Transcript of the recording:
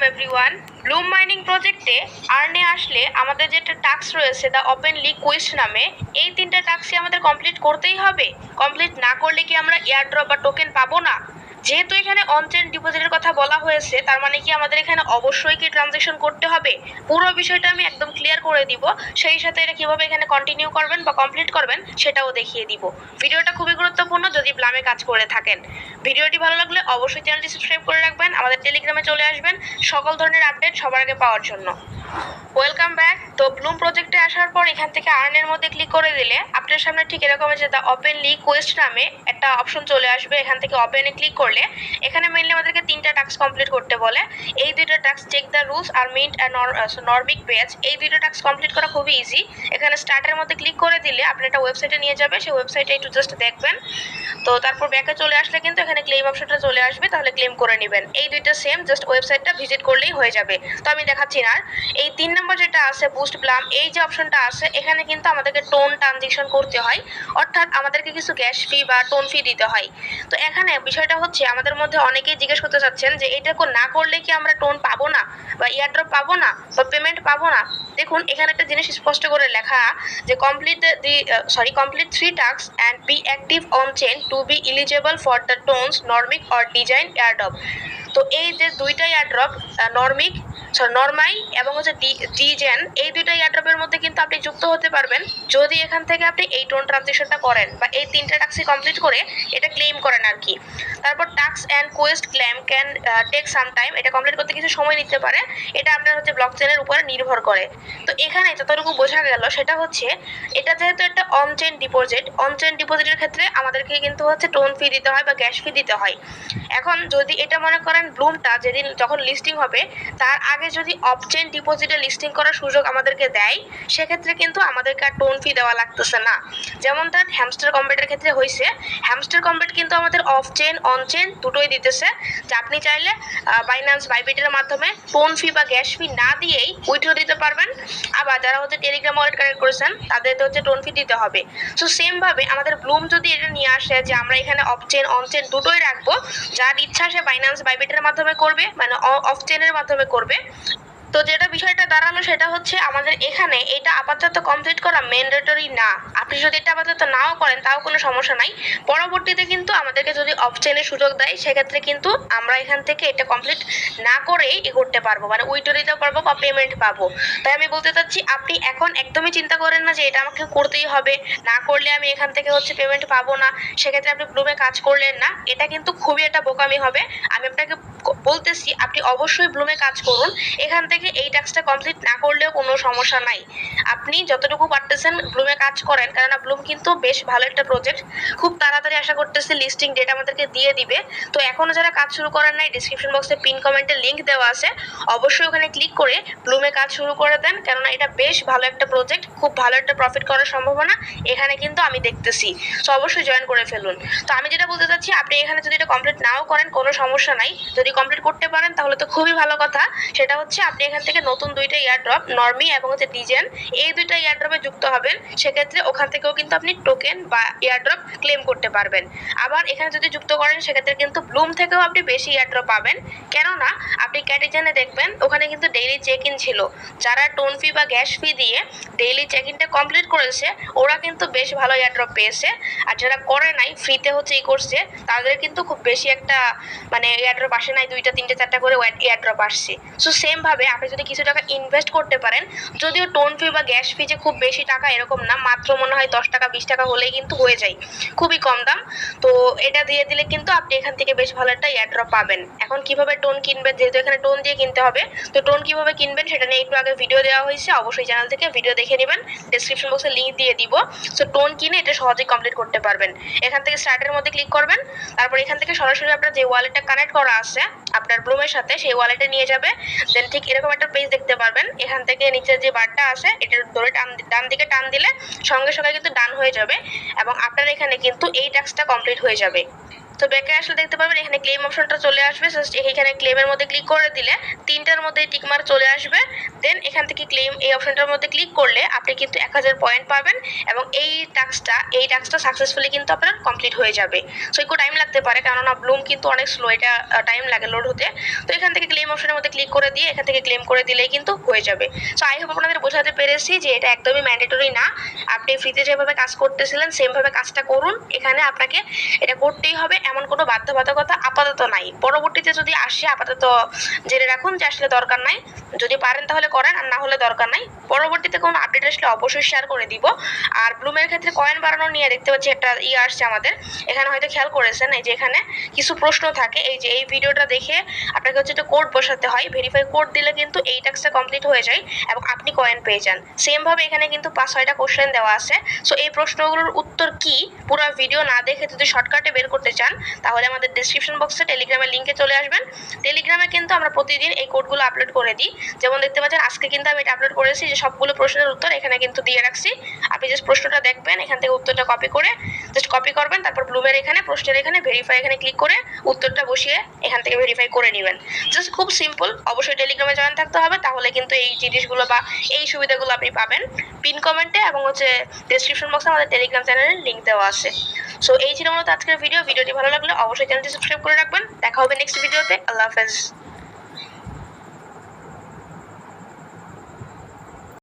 Everyone Bloom mining প্রজেক্টে আর্নে আসলে আমাদের যেটা টাস্ক রয়েছে দ্য ওপেন লিক কুইস্ট নামে, এই তিনটা টাস্কই আমাদের কমপ্লিট করতেই হবে। কমপ্লিট না করলে কি আমরা এয়ারড্রপ বা টোকেন পাবো না? যেহেতু এখানে অনচেন ডিপোজিটের কথা বলা হয়েছে, তার মানে কি আমাদের এখানে অবশ্যই কি ট্রানজেকশন করতে হবে? পুরো বিষয়টা আমি একদম ক্লিয়ার করে দিব। সেই সাথে এটা কীভাবে এখানে কন্টিনিউ করবেন বা কমপ্লিট করবেন, সেটাও দেখিয়ে দিব। ভিডিওটা খুবই গুরুত্বপূর্ণ যদি ব্লামে কাজ করে থাকেন। ভিডিওটি ভালো লাগলে অবশ্যই চ্যানেলটি সাবস্ক্রাইব করে রাখবেন। আমাদের টেলিগ্রামে চলে আসবেন। সকল ধরনের আপডেট সবার আগে পাওয়ার জন্য। ওয়েলকাম ব্যাক তো ব্লুম প্রজেক্টে আসার পর এখান থেকে আর্নের মধ্যে ক্লিক করে দিলে আপনার সামনে ঠিক এরকম আছে দ্য ওপেন লিক কোয়েস্ট নামে একটা অপশন চলে আসবে। এখান থেকে ওপেনে ক্লিক করলে এখানে মেনলি আমাদেরকে তিনটা টাস্ক কমপ্লিট করতে বলে। এই দুইটা টাস্ক চেক দ্য রুলস আর মিন্ট অ্যান্ড নর্মিক পেজ এই দুইটা টাস্ক কমপ্লিট করা খুবই ইজি এখানে স্টার্টের মধ্যে ক্লিক করে দিলে আপনি একটা ওয়েবসাইটে নিয়ে যাবে। সেই ওয়েবসাইটে একটু জাস্ট দেখবেন। তো তারপর ব্যাকে চলে আসলে কিন্তু এখানে ক্লেম অপশনটা চলে আসবে। তাহলে ক্লেম করে নেবেন। এই দুইটা সেম জাস্ট ওয়েবসাইটটা ভিজিট করলেই হয়ে যাবে। তো আমি দেখাচ্ছি না। এই তিন নম্বর যেটা আছে বুস্ট প্লাম এই যে অপশনটা আছে, এখানে কিন্তু আমাদেরকে টোন ট্রানজেকশন করতে হয়। অর্থাৎ আমাদেরকে কিছু গ্যাস ফি বা টোন ফি দিতে হয়। তো এখানে বিষয়টা হচ্ছে, আমাদের মধ্যে অনেকেই জিজ্ঞেস করতে চাচ্ছেন যে, এটা না করলে কি আমরা টোন পাবো না? বা ইয়ারড্রপ পাবো না? বা পেমেন্ট পাবো না? দেখুন, এখানে একটা জিনিস স্পষ্ট করে লেখা যে complete the sorry complete three task and be active on chain to be eligible for the tones normic or design airdrop তো এই যে দুইটা এয়ারড্রপ নর্মিক সরি নর্মাই এবং হচ্ছে ডিজেন এই দুইটা এয়ারড্রপের মধ্যে কিন্তু আপনি যুক্ত হতে পারবেন যদি এখান থেকে আপনি এই টোন ট্রানজেকশনটা করেন বা এই তিনটা টাস্কই কমপ্লিট করে এটা ক্লেম করেন আর কি। তারপর task and quest claim can take some time এটা কমপ্লিট করতে কিছু সময় নিতে পারে। এটা আপনার হচ্ছে ব্লক চেনের উপরে নির্ভর করে। তো এখানে যতটুকু বোঝা গেল সেটা হচ্ছে, এটা যেহেতু একটা অনচেন ডিপোজিট অনচেন ডিপোজিটের ক্ষেত্রে আমাদেরকে কিন্তু হচ্ছে টোন ফি দিতে হয় বা গ্যাস ফি দিতে হয়। এখন যদি এটা মনে করেন ব্লুমটা যেদিন যখন লিস্টিং হবে, তার আগে যদি অপচেন ডিপোজিটে লিস্টিং করার সুযোগ আমাদেরকে দেয়, সেক্ষেত্রে কিন্তু আমাদেরকে আর টোন ফি দেওয়া লাগতেছে না। যেমন তার হ্যামস্টার কম্বেটের ক্ষেত্রে হয়েছে হ্যামস্টার কম্বেট কিন্তু আমাদের অফ চেন অন চেন দুটোই দিতেছে। যে আপনি চাইলে বাইন্যান্স বাইবিটের মাধ্যমে টোন ফি বা গ্যাস ফি না দিয়েই উইথড্র দিতে পারবেন। আবার যারা হচ্ছে টেলিগ্রাম ওয়ালেট কানেক্ট করেছেন তাদের তো হচ্ছে টোন ফি দিতে হবে। সো সেমভাবে আমাদের ব্লুম যদি এটা নিয়ে আসে যে আমরা এখানে অফ চেন অন চেন দুটোই রাখব, যার ইচ্ছা সে বাইন্যান্স বাইবিটের মাধ্যমে করবে মানে অফ চেনের মাধ্যমে করবে তো যেটা বিষয়টা দাঁড়াল সেটা হচ্ছে আমাদের এখানে এটা আপাতত কমপ্লিট করা ম্যান্ডেটরি না। আপনি যদি এটা আপাতত নাও করেন, তাও কোনো সমস্যা নাই। পরবর্তীতে কিন্তু আমাদেরকে যদি অপশনের সুযোগ দেয়, সেক্ষেত্রে কিন্তু আমরা এখান থেকে এটা কমপ্লিট না করেই এ করতে পারব। মানে উইথড্র দিতে পারব বা পেমেন্ট পাবো। তাই আমি বলতে চাচ্ছি, আপনি এখন একদমই চিন্তা করেন না যে এটা আমাকে করতেই হবে। না করলে আমি এখান থেকে হচ্ছে পেমেন্ট পাবো না। সেক্ষেত্রে আপনি ব্লুমে কাজ করলেন না। এটা কিন্তু খুবই একটা বোকামি হবে। আমি আপনাকে বলতেছি, আপনি অবশ্যই ব্লুমে কাজ করুন। এখান থেকে এই টাস্কটা কমপ্লিট না করলেও কোনো সমস্যা নাই। আপনি যতটুকু পারতেছেন ব্লুমে কাজ করেন, কেননা ব্লুম কিন্তু বেশ ভালো একটা প্রজেক্ট খুব তাড়াতাড়ি আশা করতেছি লিস্টিং ডেট আমাদেরকে দিয়ে দিবে। তো এখনও যারা কাজ শুরু করেন নাই ডিসক্রিপশন বক্সে পিন কমেন্টে লিংক দেওয়া আছে। অবশ্যই ওখানে ক্লিক করে ব্লুমে কাজ শুরু করে দেন, কেননা এটা বেশ ভালো একটা প্রজেক্ট খুব ভালো একটা প্রফিট করার সম্ভাবনা এখানে কিন্তু আমি দেখতেছি। তো অবশ্যই জয়েন করে ফেলুন। তো আমি যেটা বলতে চাচ্ছি, আপনি এখানে যদি এটা কমপ্লিট নাও করেন, কোনো সমস্যা নাই। যদি কমপ্লিট করতে পারেন, তাহলে তো খুবই ভালো কথা। সেটা হচ্ছে আপনি এখান থেকে নতুন দুইটা ইয়ারড্রপ নর্মি এবং হচ্ছে ডিজেন এই দুইটা ইয়ারড্রপে যুক্ত হবেন। সেক্ষেত্রে ওখান থেকেও কিন্তু আপনি টোকেন বা ইয়ারড্রপ ক্লেম করতে পারবেন। আবার এখানে যদি যুক্ত করেন, সেক্ষেত্রে কিন্তু ব্লুম থেকেও আপনি বেশি ইয়ারড্রপ পাবেন। কেননা, আপনি ক্যাটিজেনে দেখবেন, ওখানে কিন্তু ডেইলি চেক ইন ছিল। যারা টোন ফি বা গ্যাস ফি দিয়ে ডেইলি চেক ইনটা কমপ্লিট করেছে, ওরা কিন্তু বেশ ভালো ইয়ারড্রপ পেয়েছে। আর যারা করে নাই ফ্রিতে হচ্ছে এই করছে তাদের কিন্তু খুব বেশি একটা মানে এয়ারড্রপ আসে নাই, দুইটা, তিনটে, চারটা করে এয়ারড্রপ আসছে। সো সেম ভাবে আপনি যদি কিছু টাকা ইনভেস্ট করতে পারেন, যদিও টোন ফি বা গ্যাস ফি যে খুব বেশি টাকা এরকম না, মাত্র মনে হয় দশ টাকা, বিশ টাকা হলেই কিন্তু হয়ে যায়। খুবই কম দাম। তো এটা দিয়ে দিলে কিন্তু আপনি এখান থেকে বেশ ভালো একটা এয়ারড্রপ পাবেন। এখন কীভাবে টোন কিনবেন, যেহেতু এখানে টোন দিয়ে কিনতে হবে, তো টোন কীভাবে কিনবেন সেটা নিয়ে একটু আগে ভিডিও দেওয়া হয়েছে, অবশ্যই চ্যানেল থেকে ভিডিও দেখে নেবেন। ডিসক্রিপশন বক্সে লিঙ্ক দিয়ে দিব। সো টোন কিনে এটা সহজেই কমপ্লিট করতে পারবেন। এখান থেকে স্টার্টের মধ্যে ক্লিক করবেন। তারপর এখান থেকে সরাসরি আপনার যে ওয়ালেটটা কানেক্ট করা আছে, আপনার ব্লুমের সাথে সেই ওয়ালেটে নিয়ে যাবে। দেন ঠিক এরকম একটা পেজ দেখতে পারবেন। এখান থেকে নিচে যে বারটা আছে, এটা ধরে টান ডান দিকে টান দিলে সঙ্গে সঙ্গে কিন্তু ডান হয়ে যাবে। এবং আপনার এখানে কিন্তু এই টাস্কটা কমপ্লিট হয়ে যাবে। তো ব্যাকে আসলে দেখতে পাবেন, এখানে ক্লেম অপশনটা চলে আসবে। জাস্ট এখানে ক্লেমের মধ্যে ক্লিক করে দিলে তিনটার মধ্যে টিকমার চলে আসবে। দেন এখান থেকে ক্লেম এই অপশনটার মধ্যে ক্লিক করলে আপনি কিন্তু এক হাজার পয়েন্ট পাবেন এবং এই টাস্কটা এই টাস্কটা সাকসেসফুলি কিন্তু আপনার কমপ্লিট হয়ে যাবে। সো একটু টাইম লাগতে পারে, কেননা ব্লুম কিন্তু অনেক স্লো এটা টাইম লাগে লোড হতে। তো এখান থেকে ক্লেম অপশনের মধ্যে ক্লিক করে দিয়ে এখান থেকে ক্লেম করে দিলেই কিন্তু হয়ে যাবে। সো আই হোপ আপনাদের বোঝাতে পেরেছি যে এটা একদমই ম্যান্ডেটরি না। আপনি ফ্রিতে যেভাবে কাজ করতেছিলেন সেমভাবে কাজটা করুন। এখানে আপনাকে এটা করতেই হবে। এমন কোনো বাধ্যবাধকতা আপাতত নাই। পরবর্তীতে যদি আসে, আপাতত জেনে রাখুন যে আসলে দরকার নাই। যদি পারেন তাহলে করেন, আর না হলে দরকার নাই। পরবর্তীতে কোনো আপডেট আসলে অবশ্যই শেয়ার করে দিব। আর ব্লুমের ক্ষেত্রে কয়েন বাড়ানো নিয়ে দেখতে পাচ্ছি একটা ইয়ে আসছে আমাদের। এখানে হয়তো খেয়াল করেছেন, এই যে এখানে কিছু প্রশ্ন থাকে। এই যে এই ভিডিওটা দেখে আপনাকে হচ্ছে একটা কোড বসাতে হয়। ভেরিফাই কোড দিলে কিন্তু এই টাস্কটা কমপ্লিট হয়ে যায় এবং আপনি কয়েন পেয়ে যান। সেম ভাবে এখানে কিন্তু পাঁচ, ছয়টা কোশ্চেন দেওয়া আছে। সো এই প্রশ্নগুলোর উত্তর কি? পুরো ভিডিও না দেখে যদি শর্টকাটে বের করতে চান তাহলে আমাদের ডিসক্রিপশন বক্সে টেলিগ্রামের লিঙ্কে চলে আসবেন। টেলিগ্রামে কিন্তু আমরা প্রতিদিন এই কোডগুলো আপলোড করে দিই। যেমন দেখতে পাচ্ছেন, আজকে কিন্তু আমি এটা আপলোড করেছি যে সবগুলো প্রশ্নের উত্তর এখানে কিন্তু দিয়ে রাখছি। আপনি জাস্ট প্রশ্নটা দেখবেন, এখান থেকে উত্তরটা কপি করে জাস্ট কপি করবেন, তারপর ব্লুমের এখানে, প্রশ্নের এখানে ভেরিফাই এখানে ক্লিক করে উত্তরটা বসিয়ে এখান থেকে ভেরিফাই করে নেবেন। জাস্ট খুব সিম্পল অবশ্যই টেলিগ্রামে জয়েন থাকতে হবে, তাহলে কিন্তু এই জিনিসগুলো বা এই সুবিধাগুলো আপনি পাবেন। পিন কমেন্টে এবং হচ্ছে ডেসক্রিপশন বক্সে আমাদের টেলিগ্রাম চ্যানেলের লিঙ্ক দেওয়া আছে। সো এই ছিল মূলত আজকের ভিডিও ভিডিওটি ভালো লাগলে অবশ্যই চ্যানেলটি সাবস্ক্রাইব করে রাখবেন। দেখা হবে নেক্সট ভিডিওতে আল্লাহ হাফেজ।